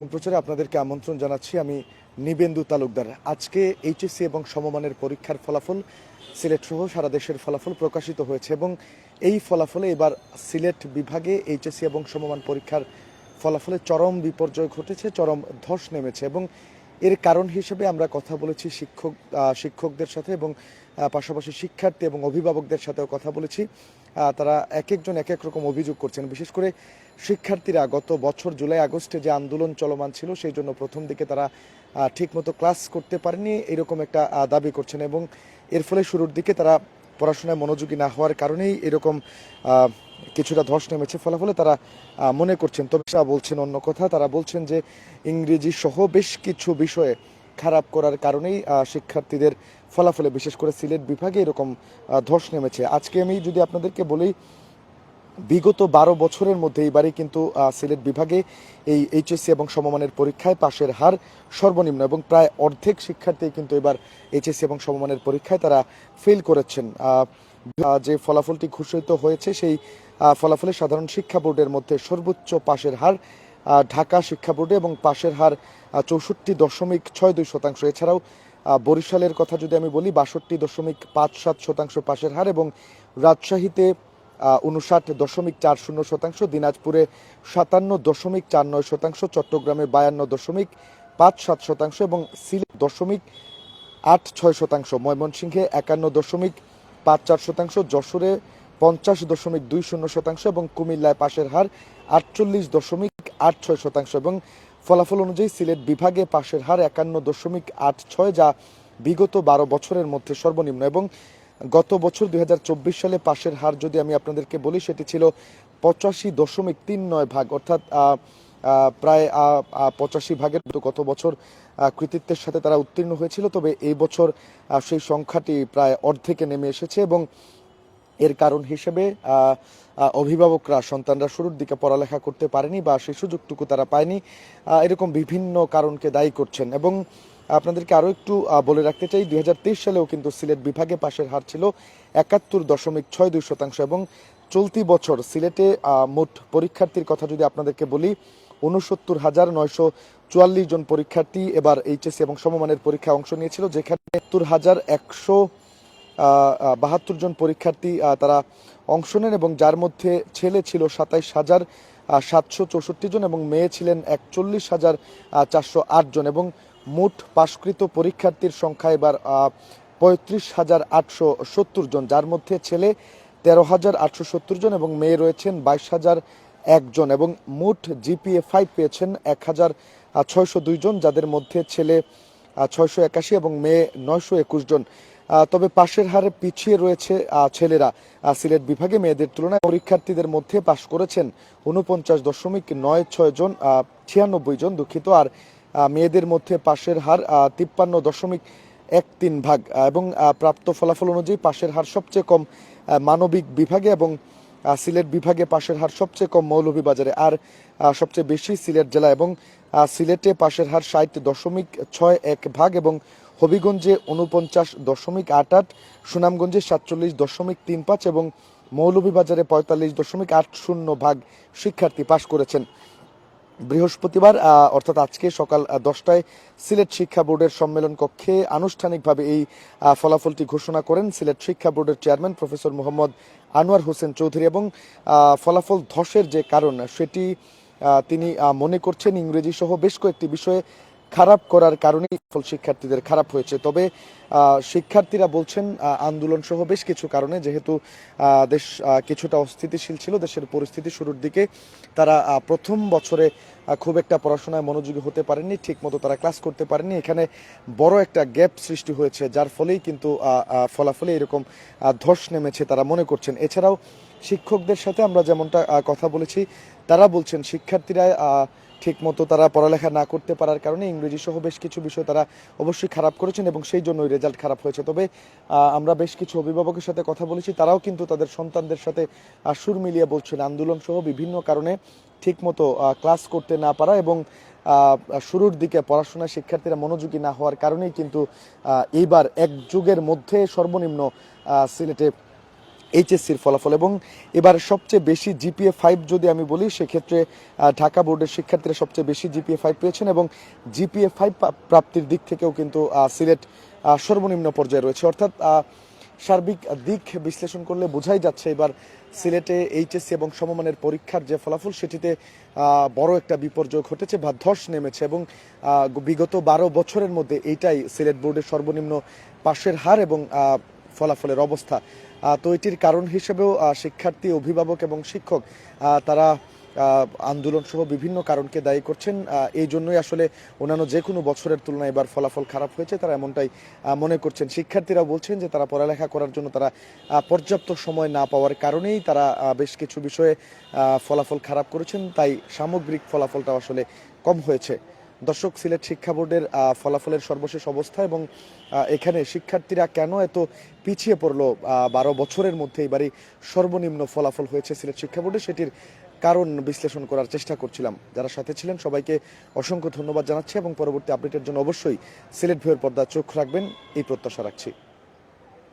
প্রচারে আপনাদেরকে আমন্ত্রণ জানাচ্ছি। আমি নিবেন্দু তালুকদার। আজকে এইচএসসি এবং সমমানের পরীক্ষার ফলাফল, সিলেট সহ সারা দেশের ফলাফল প্রকাশিত হয়েছে এবং এই ফলাফলে এবার সিলেট বিভাগে এইচএসসি এবং সমমান পরীক্ষার ফলাফলে চরম বিপর্যয় ঘটেছে, চরম ধস নেমেছে এবং এর কারণ হিসেবে আমরা কথা বলেছি শিক্ষক শিক্ষকদের সাথে এবং পাশাপাশি শিক্ষার্থী এবং অভিভাবকদের সাথেও কথা বলেছি। তারা এক একজন এক এক রকম অভিযোগ করছেন। বিশেষ করে শিক্ষার্থীরা গত বছর জুলাই, আগস্টে যে আন্দোলন চলমান ছিল, সেই জন্য প্রথম দিকে তারা ঠিকমতো ক্লাস করতে পারেনি এরকম একটা দাবি করছেন এবং এর ফলে শুরুর দিকে তারা পড়াশোনায় মনোযোগী না হওয়ার কারণেই এরকম কিছুটা ধস নেমেছে। ফলাফলে তারা মনে করছেন, তবে বলছেন অন্য কথা। তারা বলছেন যে ইংরেজি সহ বেশ কিছু বিষয়ে খারাপ করার কারণেই শিক্ষার্থীদের ফলাফলে, বিশেষ করে সিলেট বিভাগে এরকম ধস নেমেছে। আজকে আমি যদি আপনাদেরকে বলি, বিগত বারো বছরের মধ্যে এবারে কিন্তু সিলেট বিভাগে এই এইচএসসি এবং সমমানের পরীক্ষায় পাশের হার সর্বনিম্ন এবং প্রায় অর্ধেক শিক্ষার্থী কিন্তু এবার এইচএসসি এবং সমমানের পরীক্ষায় তারা ফেল করেছেন। যে ফলাফলটি ঘোষিত হয়েছে, সেই ফলাফলে সাধারণ শিক্ষা বোর্ডের মধ্যে সর্বোচ্চ পাশের হার ঢাকা শিক্ষা বোর্ডে এবং পাশের হার চৌষট্টি দশমিক ছয় দুই শতাংশ। এছাড়াও বরিশালের কথা যদি আমি বলি, বাষট্টি দশমিক পাঁচ সাত শতাংশ পাশের হার এবং রাজশাহীতে উনষাট দশমিক চার শূন্য শতাংশ, দিনাজপুরে সাতান্ন দশমিক চার নয় শতাংশ, চট্টগ্রামে বায়ান্ন দশমিক পাঁচ সাত শতাংশ এবং সিলেট দশমিক আট ছয় শতাংশ। ময়মনসিংহে একান্ন দশমিক পাঁচ চার শতাংশ, যশোরে পঞ্চাশ দশমিক দুই শূন্য শতাংশ এবং কুমিল্লায় পাশের হার আটচল্লিশ দশমিক আট ছয় শতাংশ এবং ফলাফল অনুযায়ী সিলেট বিভাগে পাশের হার একান্ন দশমিক আট ছয় যা বিগত বারো বছরের মধ্যে সর্বনিম্ন এবং গত বছর দুই হাজার চব্বিশ সালে পাশের হার যদি আমি আপনাদেরকে বলি, সেটি ছিল পঁচাশি দশমিক তিন নয় ভাগ। অর্থাৎ প্রায় পঁচাশি ভাগের মতো গত বছর কৃতিত্বের সাথে তারা উত্তীর্ণ হয়েছিল। তবে এই বছর সেই সংখ্যাটি প্রায় অর্ধেকে নেমে এসেছে এবং এর কারণ হিসেবে অভিভাবকরা, সন্তানরা শুরুর দিকে পড়ালেখা করতে পারেনি বা সেই সুযোগটুকু তারা পায়নি। এরকম বিভিন্ন কারণকে দায়ী করছেন এবং আপনাদেরকে আরও একটু বলে রাখতে চাই, দুই সালেও কিন্তু সিলেট বিভাগে পাশের হার ছিল একাত্তর দশমিক ছয় দুই শতাংশ এবং চলতি বছর সিলেটে মোট পরীক্ষার্থীর কথা যদি আপনাদেরকে বলি উনসত্তর হাজার নয়শো চুয়াল্লিশ জন পরীক্ষার্থী এবার এইচএসসি এবং সমমানের পরীক্ষায় অংশ নিয়েছিল, যেখানে সত্তর হাজার একশো বাহাত্তর জন পরীক্ষার্থী তারা অংশ নেন এবং যার মধ্যে ছেলে ছিল সাতাইশ হাজার সাতশো চৌষট্টি জন এবং মেয়ে ছিলেন একচল্লিশ হাজার চারশো আট জন এবং মোট পাশকৃত পরীক্ষার্থীর সংখ্যা এবার পঁয়ত্রিশ হাজার আটশো সত্তর জন, যার মধ্যে ছেলে তেরো হাজার আটশো সত্তর জন এবং মেয়ে রয়েছেন বাইশ হাজার একজন এবং মোট জিপিএ ফাইভ পেয়েছেন এক হাজার ছয়শো দুই জন, যাদের মধ্যে ছেলে ছয়শো একাশি এবং মেয়ে নয়শো একুশ জন। তবে পাশের হারে পিছিয়ে রয়েছে ছেলেরা। সিলেট বিভাগে মেয়েদের তুলনায় পরীক্ষার্থীদের মধ্যে পাশ করেছেন উনপঞ্চাশ দশমিক নয় ছয় জন ছিয়ানব্বই জন দুঃখিত। আর মেয়েদের মধ্যে পাশের হার তিপ্পান্ন দশমিক এক তিন ভাগ। এবং প্রাপ্ত ফলাফল অনুযায়ী পাশের হার সবচেয়ে কম মানবিক বিভাগে এবং সিলেট বিভাগে পাশের হার সবচেয়ে কম মৌলভীবাজারে। আর সবচেয়ে বেশি সিলেট জেলা এবং সিলেটে পাশের হার ষাট দশমিক ছয় এক ভাগ এবং হবিগঞ্জে উনপঞ্চাশ দশমিক আট আট, সুনামগঞ্জে সাতচল্লিশ দশমিক তিন পাঁচ এবং মৌলভীবাজারে পঁয়তাল্লিশ দশমিক আট শূন্য ভাগ শিক্ষার্থী পাশ করেছেন। বৃহস্পতিবার অর্থাৎ আজকে সকাল দশটায় সিলেট শিক্ষা বোর্ডের সম্মেলন কক্ষে আনুষ্ঠানিকভাবে এই ফলাফলটি ঘোষণা করেন সিলেট শিক্ষা বোর্ডের চেয়ারম্যান প্রফেসর মোহাম্মদ আনোয়ার হোসেন চৌধুরী এবং ফলাফল ধসের যে কারণ সেটি তিনি মনে করছেন ইংরেজি সহ বেশ কয়েকটি বিষয়ে খারাপ করার কারণেই ফল শিক্ষার্থীদের খারাপ হয়েছে। তবে শিক্ষার্থীরা বলছেন আন্দোলন সহ বেশ কিছু কারণে, যেহেতু দেশ কিছুটা অস্থিতিশীল ছিল, দেশের পরিস্থিতি শুরুর দিকে তারা প্রথম বছরে খুব একটা পড়াশোনায় মনোযোগী হতে পারেননি, ঠিকমতো তারা ক্লাস করতে পারেননি। এখানে বড় একটা গ্যাপ সৃষ্টি হয়েছে, যার ফলেই কিন্তু ফলাফলে এরকম ধস নেমেছে তারা মনে করছেন। এছাড়াও শিক্ষকদের সাথে আমরা যেমনটা কথা বলেছি, তারা বলছেন, শিক্ষার্থীরা ঠিকমতো তারা পড়ালেখা না করতে পারার কারণে ইংরেজি সহ বেশ কিছু বিষয় তারা অবশ্যই খারাপ করেছেন এবং সেই জন্যই রেজাল্ট খারাপ হয়েছে। তবে আমরা বেশ কিছু অভিভাবকের সাথে কথা বলেছি, তারাও কিন্তু তাদের সন্তানদের সাথে সুর মিলিয়ে বলছেন। আন্দোলন সহ বিভিন্ন কারণে ঠিকমতো ক্লাস করতে না পারা এবং শুরুর দিকে পড়াশোনায় শিক্ষার্থীরা মনোযোগী না হওয়ার কারণেই কিন্তু এইবার এক যুগের মধ্যে সর্বনিম্ন সিলেটে এইচএসসির ফলাফল এবং এবার সবচেয়ে বেশি জিপিএ ফাইভ যদি আমি বলি, সেক্ষেত্রে ঢাকা বোর্ডের শিক্ষার্থীরা সবচেয়ে বেশি জিপিএ ফাইভ পেয়েছেন এবং জিপিএ ফাইভ প্রাপ্তির দিক থেকেও কিন্তু সিলেট সর্বনিম্ন পর্যায়ে রয়েছে। অর্থাৎ সার্বিক দিক বিশ্লেষণ করলে বোঝাই যাচ্ছে এবার সিলেটে এইচএসসি এবং সমমানের পরীক্ষার যে ফলাফল, সেটিতে বড় একটা বিপর্যয় ঘটেছে বা ধস নেমেছে এবং বিগত বারো বছরের মধ্যে এইটাই সিলেট বোর্ডের সর্বনিম্ন পাশের হার এবং ফলাফলের অবস্থা। তো এটির কারণ হিসেবেও শিক্ষার্থী, অভিভাবক এবং শিক্ষক তারা আন্দোলন সহ বিভিন্ন কারণকে দায়ী করছেন। এই জন্যই আসলে অন্যান্য যে কোনো বছরের তুলনায় এবার ফলাফল খারাপ হয়েছে, তারা এমনটাই মনে করছেন। শিক্ষার্থীরা বলছেন যে তারা পড়ালেখা করার জন্য তারা পর্যাপ্ত সময় না পাওয়ার কারণেই তারা বেশ কিছু বিষয়ে ফলাফল খারাপ করেছেন। তাই সামগ্রিক ফলাফলটা আসলে কম হয়েছে। দর্শক, সিলেট শিক্ষা বোর্ডের ফলাফলের সর্বশেষ অবস্থা এবং এখানে শিক্ষার্থীরা কেন এত পিছিয়ে পড়ল? বারো বছরের মধ্যে এবারই সর্বনিম্ন ফলাফল হয়েছে সিলেট শিক্ষা বোর্ডে। সেটির কারণ বিশ্লেষণ করার চেষ্টা করছিলাম। যারা সাথে ছিলেন, সবাইকে অসংখ্য ধন্যবাদ জানাচ্ছি এবং পরবর্তী আপডেটের জন্য অবশ্যই সিলেট ভিউর পর্দা চোখ রাখবেন। এই প্রত্যাশা রাখছি।